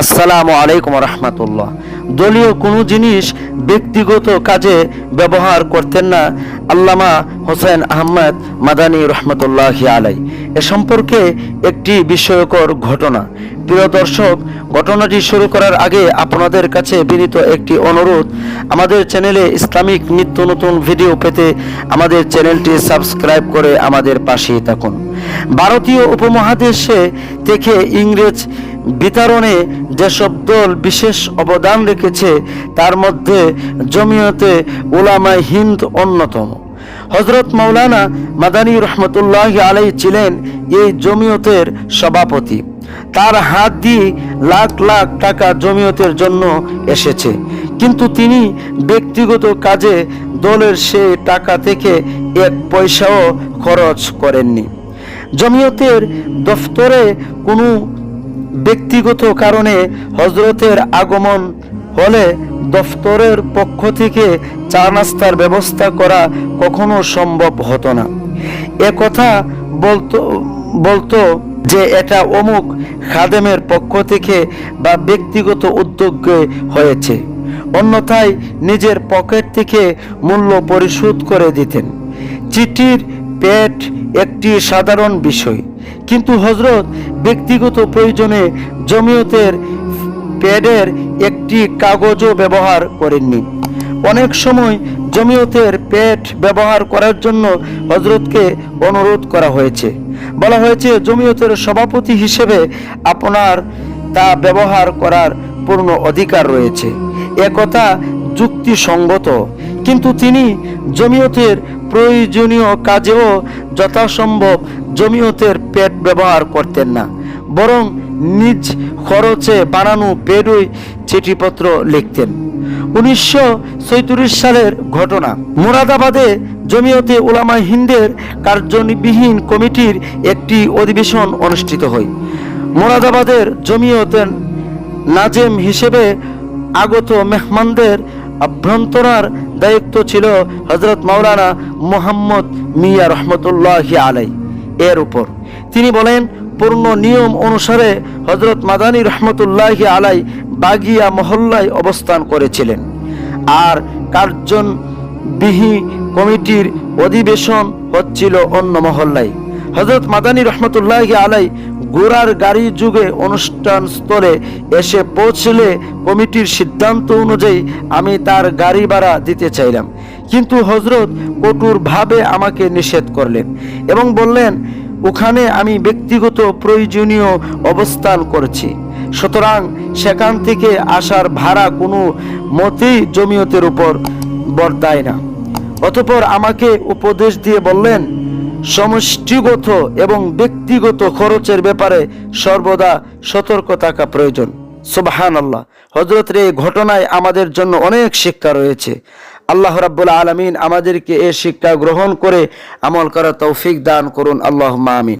আসসালামু আলাইকুম রহমতুল্লাহ। দলীয় কোনো জিনিস ব্যক্তিগত কাজে ব্যবহার করতেন না আল্লামা হোসেন আহমদ মাদানী রহমতুল্লাহ আলাই এ সম্পর্কে একটি বিস্ময়কর ঘটনা। প্রিয় দর্শক, ঘটনাটি শুরু করার আগে আপনাদের কাছে বিনীত একটি অনুরোধ। আমাদের চ্যানেলে ইসলামিক নিত্য নতুন ভিডিও পেতে আমাদের চ্যানেলটি সাবস্ক্রাইব করে আমাদের পাশেই থাকুন। ভারতীয় উপমহাদেশে থেকে ইংরেজ বিতরণে যেসব দল বিশেষ অবদান রেখেছে, তার মধ্যে জমিয়তে উলামায় হিন্দ অন্যতম। হজরত মৌলানা মাদানী রহমতুল্লাহ আলাই ছিলেন এই জমিয়তের সভাপতি। তার হাত দিয়ে লাখ লাখ টাকা জমিয়তের জন্য এসেছে। কিন্তু তিনি ব্যক্তিগত কাজে দলের সে টাকা থেকে এক পয়সাও খরচ করেননি। জমিয়তের দফতরে কোনো ব্যক্তিগত কারণে হজরতের আগমন হলে দফতরের পক্ষ থেকে চা নাস্তার ব্যবস্থা করা কখনো সম্ভব হতো না। এ কথা বলতো বলতো যে এটা অমুক খাদেমের পক্ষ থেকে বা ব্যক্তিগত উদ্যোগে হয়েছে। অন্যথায় নিজের পকেট থেকে মূল্য পরিশোধ করে দিতেন। চিঠির পেট একটি সাধারণ বিষয়। কিন্তু হজরত ব্যক্তিগত প্রয়োজনে জমিয়তের প্যাডের একটি কাগজও ব্যবহার করেননি। অনেক সময় জমিয়তের প্যাড ব্যবহার করার জন্য হজরতকে অনুরোধ করা হয়েছে। বলা হয়েছে, জমিয়তের সভাপতি হিসেবে আপনার তা ব্যবহার করার পূর্ণ অধিকার রয়েছে। একথা যুক্তিসঙ্গত। কিন্তু তিনি জমিয়তের প্রয়োজনীয় কাজেও যথাসম্ভব জমিয়তের পেট ব্যবহার করতেন না, বরং নিজ খরচে বানানো পেডই চিঠিপত্র লিখতেন। উনিশশো সালের ঘটনা, মুরাদাবাদে জমিয়তে ওলামা হিন্দের কার্যবিহীন কমিটির একটি অধিবেশন অনুষ্ঠিত হয়। মুরাদাবাদের জমিয়তের নাজেম হিসেবে আগত মেহমানদের অভ্যন্তরার দায়িত্ব ছিল হজরত মাওলানা মোহাম্মদ মিয়া রহমতুল্লাহ আলাই এর উপর। তিনি বলেন, পূর্ণ নিয়ম অনুসারে হজরত মাদানী রহমতুল্লাহ আলাই বাগিয়া মহল্লায় অবস্থান করেছিলেন। আর কার্জন বিহি কমিটির অধিবেশন হচ্ছিল অন্য মহল্লায়। হজরত মাদানী রহমতুল্লাহ আলাই গোড়ার গাড়ি যুগে অনুষ্ঠান স্থলে এসে পৌঁছলে কমিটির সিদ্ধান্ত অনুযায়ী আমি তার গাড়ি ভাড়া দিতে চাইলাম। কিন্তু হজরত কঠোরভাবে আমাকে নিষেধ করলেন এবং বললেন, ওখানে আমি ব্যক্তিগত প্রয়োজনীয় অবস্থান করছি। সুতরাং সেখান থেকে আসার ভাড়া কোনো মতেই জমিয়তের উপর বর্তায় না। অতপর আমাকে উপদেশ দিয়ে বললেন সমষ্টিগত এবং ব্যক্তিগত খরচের ব্যাপারে সর্বদা সতর্ক থাকা প্রয়োজন। সুবাহান আল্লাহ হজরতের এই ঘটনায় আমাদের জন্য অনেক শিক্ষা রয়েছে। আল্লাহ রাব্বুল আলমিন আমাদেরকে এ শিক্ষা গ্রহণ করে আমল করা তৌফিক দান করুন। আল্লাহ আমিন।